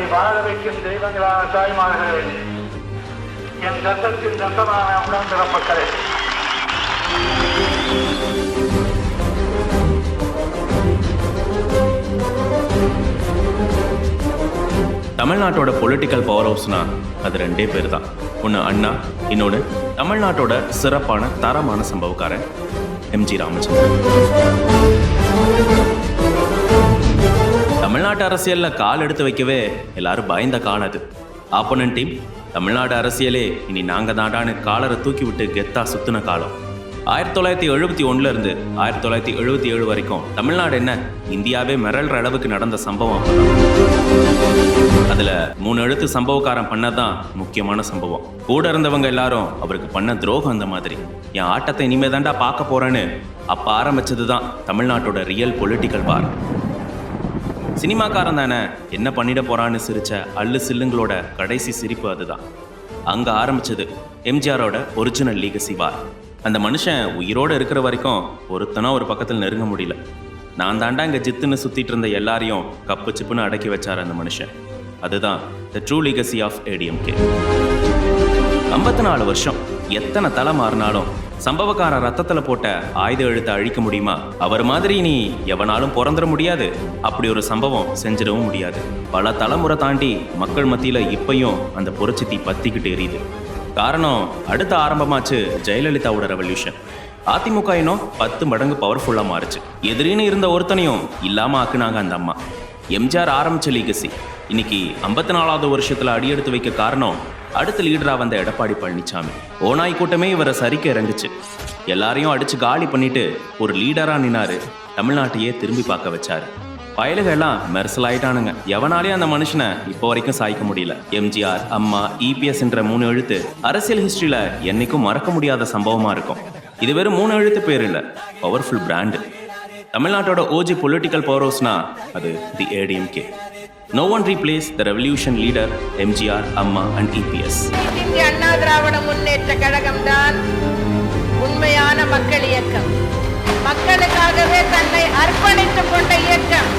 என்னை வாழ வைக்கும் தெய்வங்களான தாய்மார்களே என் ரத்தத்தின் ரத்தமான உணர்ந்திரப்பட்டது தமிழ்நாட்டோட பொலிட்டிக்கல் பவர் ஹவுஸ்னா அது ரெண்டே பேர் தான் ஒன்று அண்ணா இன்னொன்று தமிழ்நாட்டோட சிறப்பான தரமான சம்பவக்காரன் எம்ஜி ராமச்சந்திரன். தமிழ்நாட்டு அரசியலில் கால் எடுத்து வைக்கவே எல்லாரும் பயந்த காலம் அது. டீம் தமிழ்நாடு அரசியலே இனி நாங்கள் தாண்டான்னு காலரை தூக்கி விட்டு கெத்தா சுத்தின காலம். ஆயிரத்தி தொள்ளாயிரத்தி எழுபத்தி ஒண்ணுல இருந்து ஆயிரத்தி தொள்ளாயிரத்தி எழுபத்தி ஏழு வரைக்கும் தமிழ்நாடு என்ன இந்தியாவே மிரள்ற அளவுக்கு நடந்த சம்பவம் அதில் அதுல மூணு எழுத்து சம்பவக்காரன் பண்ணதான் முக்கியமான சம்பவம். கூட இருந்தவங்க எல்லாரும் அவருக்கு பண்ண துரோகம் அந்த மாதிரி. என் ஆட்டத்தை இனிமே தாண்டா பார்க்க போறேன்னு அப்ப ஆரம்பிச்சது தான் தமிழ்நாட்டோட ரியல் பொலிட்டிக்கல் வார் சினிமாக்காரன் தானே என்ன பண்ணிட போறான்னு சிரிச்ச அல்லு சில்லுங்களோட கடைசி சிரிப்பு அதுதான். அங்க ஆரம்பிச்சது எம்ஜிஆரோட ஒரிஜினல் லீகசி வார் அந்த மனுஷன் உயிரோட இருக்கிற வரைக்கும் ஒருத்தனா ஒரு பக்கத்தில் நெருங்க முடியல. நான் தாண்டா இங்கே ஜித்துன்னு சுத்திட்டு இருந்த எல்லாரையும் கப்பு சிப்புன்னு அடக்கி வச்சார் அந்த மனுஷன். அதுதான் the true legacy of ADMK ஐம்பத்தி நாலு வருஷம் எத்தனை தலை மாறினாலும் சம்பவக்கார ரத்தத்துல போட்ட ஆயுத எழுத்தை அழிக்க முடியுமா? அவர் மாதிரி நீ எவனாலும் பிறந்துட முடியாது. அப்படி ஒரு சம்பவம் செஞ்சிடவும் முடியாது. பல தலைமுறை தாண்டி மக்கள் மத்தியில இப்பையும் அந்த புரட்சி தீ பத்திக்கிட்டு எரியுது. காரணம் அடுத்த ஆரம்பமாச்சு ஜெயலலிதாவோட ரெவல்யூஷன் அதிமுக இன்னும் பத்து மடங்கு பவர்ஃபுல்லாக மாறுச்சு. எதிரின்னு இருந்த ஒருத்தனையும் இல்லாம ஆக்குனாங்க அந்த அம்மா. எம்ஜிஆர் ஆரம்பிச்ச லீகசி இன்னைக்கு ஐம்பத்தி நாலாவது வருஷத்துல அடியெடுத்து வைக்க காரணம் அடுத்த லீடரா வந்த எடப்பாடி பழனிசாமி ஓனாய் கூட்டமே இவரை சரிக்க இறங்குச்சு. எல்லாரையும் அடிச்சு காலி பண்ணிட்டு ஒரு லீடரா நின்னாரு தமிழ்நாட்டையே திரும்பி பார்க்க வச்சாரு. பயலுகள்லாம் மெர்சல் ஆயிட்டானுங்க. எவனாலையும் அந்த மனுஷனை இப்போ வரைக்கும் சாய்க்க முடியல. எம்ஜிஆர் அம்மா இபிஎஸ் என்ற மூணு எழுத்து அரசியல் ஹிஸ்டரியில என்னைக்கும் மறக்க முடியாத சம்பவமா இருக்கும். இது வெறும் மூணு எழுத்து பேர் இல்ல பவர்ஃபுல் பிராண்டு தமிழ்நாட்டோட ஓஜி பொலிட்டிக்கல் பவர் ஹவுஸ்னா அது the ADMK no one replace the revolution leader MGR அம்மா அண்ட் இபிஎஸ் இந்திய அண்ணா திராவிட முன்னேற்ற கழகம் தான் உண்மையான மக்கள் இயக்கம். மக்களுக்காகவே தன்னை அர்ப்பணித்துக் கொண்ட இயக்கம்.